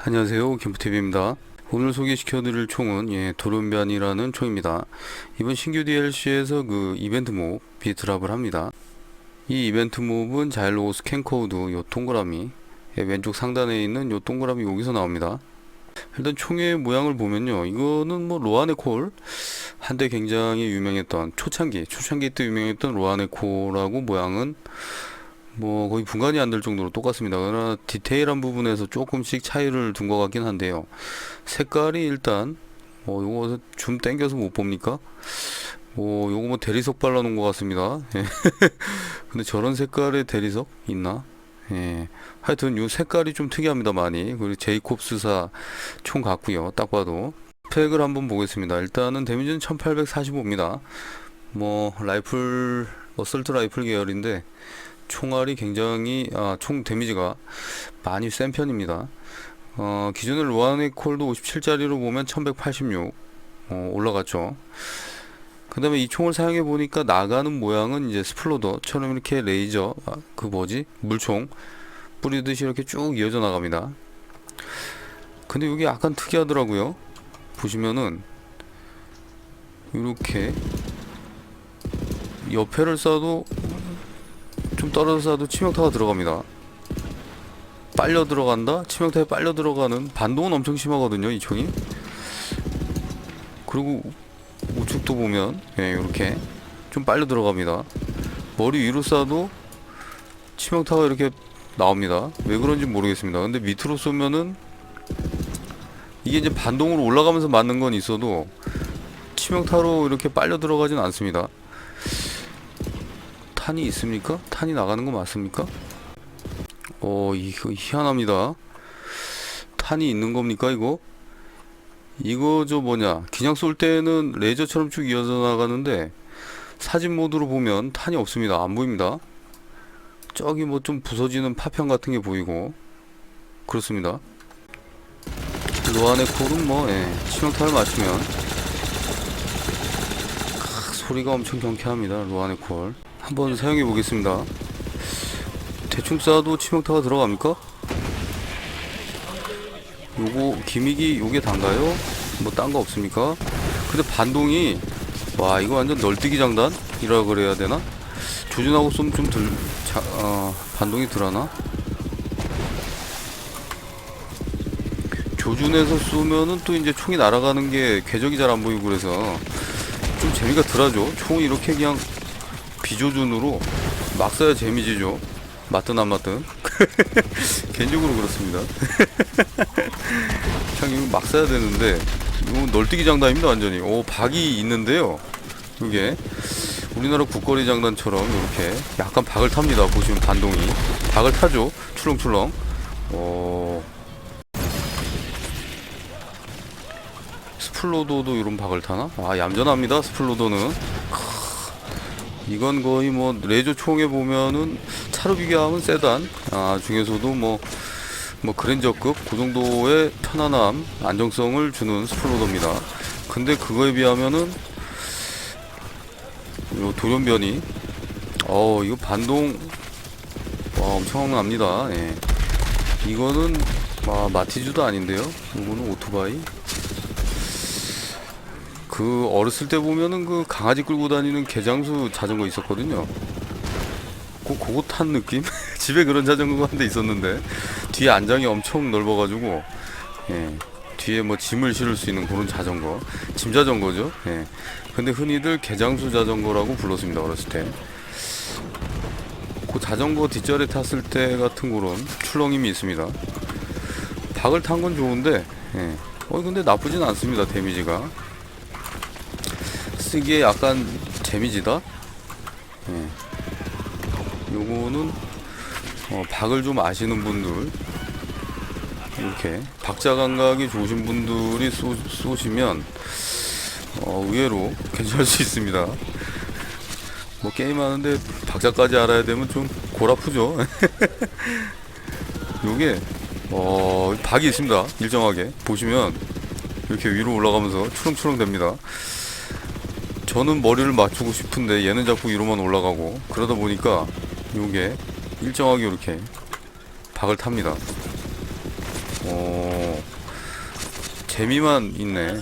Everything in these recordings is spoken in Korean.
안녕하세요. 캠프TV입니다. 오늘 소개시켜드릴 총은 예, 도련변이라는 총입니다. 이번 신규 DLC에서 그 이벤트 몹 비트랍을 합니다. 이 이벤트 몹은 자일로고 스캔 코드 요 동그라미 예, 왼쪽 상단에 있는 요 동그라미 여기서 나옵니다. 일단 총의 모양을 보면요. 이거는 뭐 로아네 콜 한때 굉장히 유명했던 초창기 초창기 때 유명했던 로아네 콜하고 모양은 뭐 거의 분간이 안 될 정도로 똑같습니다. 그러나 디테일한 부분에서 조금씩 차이를 둔 것 같긴 한데요. 색깔이 일단 뭐 요거 줌 땡겨서 못 봅니까? 뭐 요거 뭐 대리석 발라놓은 것 같습니다. 예. 근데 저런 색깔의 대리석 있나? 예. 하여튼 요 색깔이 좀 특이합니다 많이. 그리고 제이콥스사 총 같고요. 딱 봐도 팩을 한번 보겠습니다. 일단은 데미지는 1845입니다. 뭐 라이플 어설트 라이플 계열인데 총알이 굉장히 아, 총 데미지가 많이 센 편입니다. 어, 기존의 로아네 콜도 57짜리로 보면 1186 어, 올라갔죠. 그 다음에 이 총을 사용해 보니까 나가는 모양은 이제 스플로더처럼 이렇게 레이저 아, 그 뭐지 물총 뿌리듯이 이렇게 쭉 이어져 나갑니다. 근데 이게 약간 특이하더라고요. 보시면은 이렇게 옆에를 쏴도 좀 떨어져 도 치명타가 들어갑니다. 빨려 들어간다? 치명타에 빨려 들어가는 반동은 엄청 심하거든요, 이 총이. 그리고 우측도 보면 예, 이렇게 좀 빨려 들어갑니다. 머리 위로 쏴도 치명타가 이렇게 나옵니다. 왜 그런지 모르겠습니다. 근데 밑으로 쏘면은 이게 이제 반동으로 올라가면서 맞는 건 있어도 치명타로 이렇게 빨려 들어가진 않습니다. 탄이 있습니까? 탄이 나가는 거 맞습니까? 어, 이거 희한합니다. 탄이 있는 겁니까, 이거? 이거 저 뭐냐, 그냥 쏠 때는 레이저처럼 쭉 이어져 나가는데 사진 모드로 보면 탄이 없습니다. 안 보입니다. 저기 뭐 좀 부서지는 파편 같은 게 보이고 그렇습니다. 로안의 콜은 뭐 예, 치명타를 맞추면 크, 소리가 엄청 경쾌합니다. 로안의 콜. 한번 사용해 보겠습니다. 대충 쏴도 치명타가 들어갑니까? 요거 기믹이 요게 단가요? 뭐 딴 거 없습니까? 근데 반동이 와 이거 완전 널뛰기 장단이라 그래야 되나? 조준하고 쏘면 좀들 어, 반동이 덜하나? 조준해서 쏘면은 또 이제 총이 날아가는 게 궤적이 잘 안 보이고 그래서 좀 재미가 덜하죠. 총이 이렇게 그냥 비조준으로 막 써야 재미지죠. 맞든 안 맞든. 개인적으로 그렇습니다. 이거 막 써야 되는데, 이거 널뛰기 장단입니다, 완전히. 오, 박이 있는데요. 이게. 우리나라 국거리 장단처럼 이렇게 약간 박을 탑니다. 보시면 반동이. 박을 타죠. 출렁출렁. 오. 스플로도도 이런 박을 타나? 아, 얌전합니다, 스플로도는. 이건 거의 뭐 레저 총에 보면은 차로 비교하면 세단. 아 중에서도 뭐뭐 그랜저급 그 정도의 편안함 안정성을 주는 스플로더입니다. 근데 그거에 비하면은 요 돌연변이 어 이거 반동 와 엄청납니다. 예. 이거는 아, 마티즈도 아닌데요? 이거는 오토바이 그 어렸을 때 보면은 그 강아지 끌고 다니는 개장수 자전거 있었거든요. 그 그거 탄 느낌? 집에 그런 자전거가 한 대 있었는데 뒤에 안장이 엄청 넓어가지고 예. 뒤에 뭐 짐을 실을 수 있는 그런 자전거, 짐 자전거죠. 예. 근데 흔히들 개장수 자전거라고 불렀습니다 어렸을 때. 그 자전거 뒷자리 탔을 때 같은 그런 출렁임이 있습니다. 박을 탄 건 좋은데, 예. 어 근데 나쁘진 않습니다 데미지가. 쓰기에 약간 재미지다. 예. 요거는 어, 박을 좀 아시는 분들 이렇게 박자 감각이 좋으신 분들이 쏘, 쏘시면 어, 의외로 괜찮을 수 있습니다. 뭐 게임하는데 박자까지 알아야 되면 좀 골아프죠. 요게 어, 박이 있습니다. 일정하게 보시면 이렇게 위로 올라가면서 추렁추렁 됩니다. 저는 머리를 맞추고 싶은데 얘는 자꾸 위로만 올라가고 그러다 보니까 요게 일정하게 이렇게 박을 탑니다. 어... 재미만 있네.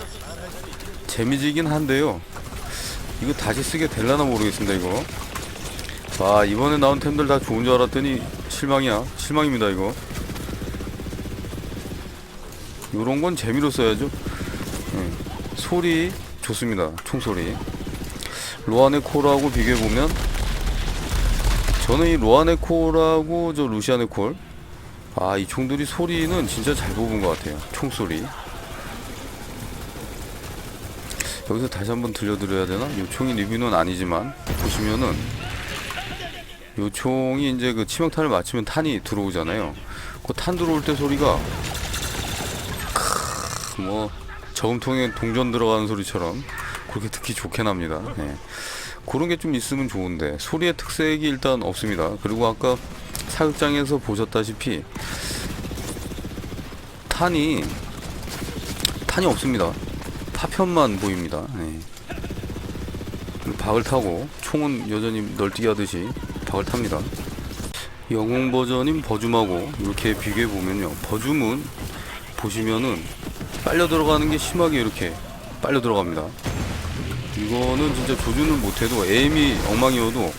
재미지긴 한데요. 이거 다시 쓰게 될라나 모르겠습니다, 이거. 와, 이번에 나온 템들 다 좋은 줄 알았더니 실망이야. 실망입니다, 이거. 요런 건 재미로 써야죠. 예. 소리 좋습니다. 총소리. 로아네 콜하고 비교해보면 저는 이 로아네 콜하고 저 루시아네 콜 아, 이 총들이 소리는 진짜 잘 뽑은 것 같아요. 총소리. 여기서 다시 한번 들려드려야 되나? 요 총이 리뷰는 아니지만 보시면은 요 총이 이제 그 치명타를 맞추면 탄이 들어오잖아요. 그 탄 들어올 때 소리가 크, 뭐 저금통에 동전 들어가는 소리처럼 그렇게 듣기 좋게 납니다. 예. 그런 게 좀 있으면 좋은데 소리의 특색이 일단 없습니다. 그리고 아까 사육장에서 보셨다시피 탄이 탄이 없습니다. 파편만 보입니다. 예. 박을 타고 총은 여전히 널뛰기 하듯이 박을 탑니다. 영웅 버전인 버줌하고 이렇게 비교해 보면요. 버줌은 보시면은 빨려 들어가는 게 심하게 이렇게 빨려 들어갑니다. 이거는 진짜 조준을 못해도 에임이 엉망이어도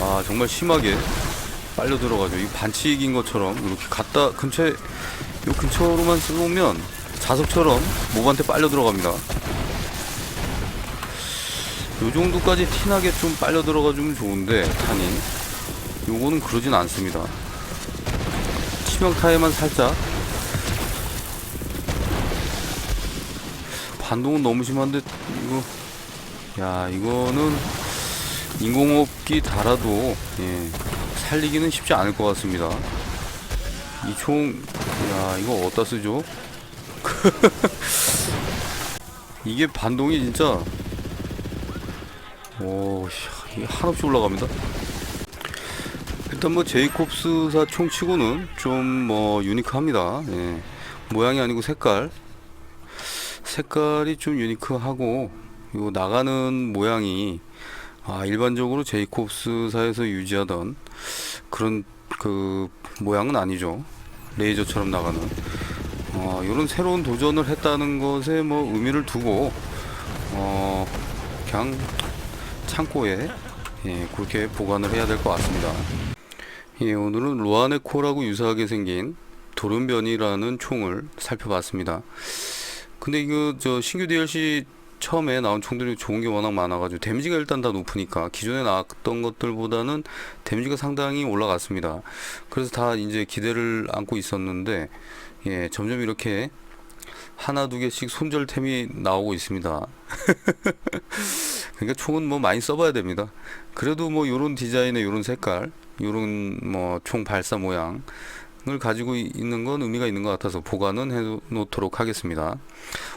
아 정말 심하게 빨려 들어가죠. 이 반칙인 것처럼 이렇게 갖다 근처에 요 근처로만 쏘면 자석처럼 몹한테 빨려 들어갑니다. 요 정도까지 티나게 좀 빨려 들어가주면 좋은데 탄이 요거는 그러진 않습니다. 치명타에만 살짝 반동은 너무 심한데 이거 야 이거는 인공호흡기 달아도 예, 살리기는 쉽지 않을 것 같습니다. 이 총, 야 이거 어디다 쓰죠? 이게 반동이 진짜 오, 한없이 올라갑니다. 일단 뭐 제이콥스사 총치고는 좀 뭐 유니크합니다. 예. 모양이 아니고 색깔, 색깔이 좀 유니크하고 요 나가는 모양이 아 일반적으로 제이콥스사에서 유지하던 그런 그 모양은 아니죠. 레이저처럼 나가는 어, 이런 새로운 도전을 했다는 것에 뭐 의미를 두고 어, 그냥 창고에 예, 그렇게 보관을 해야 될 것 같습니다. 예, 오늘은 로아네코라고 유사하게 생긴 도른변이라는 총을 살펴봤습니다. 근데 이거 저 신규 DLC 처음에 나온 총들이 좋은 게 워낙 많아가지고 데미지가 일단 다 높으니까 기존에 나왔던 것들보다는 데미지가 상당히 올라갔습니다. 그래서 다 이제 기대를 안고 있었는데 예, 점점 이렇게 하나 두 개씩 손절템이 나오고 있습니다. 그러니까 총은 뭐 많이 써봐야 됩니다. 그래도 뭐 요런 디자인의 요런 색깔, 요런 뭐 총 발사 모양을 가지고 이- 있는 건 의미가 있는 것 같아서 보관은 해 놓도록 하겠습니다.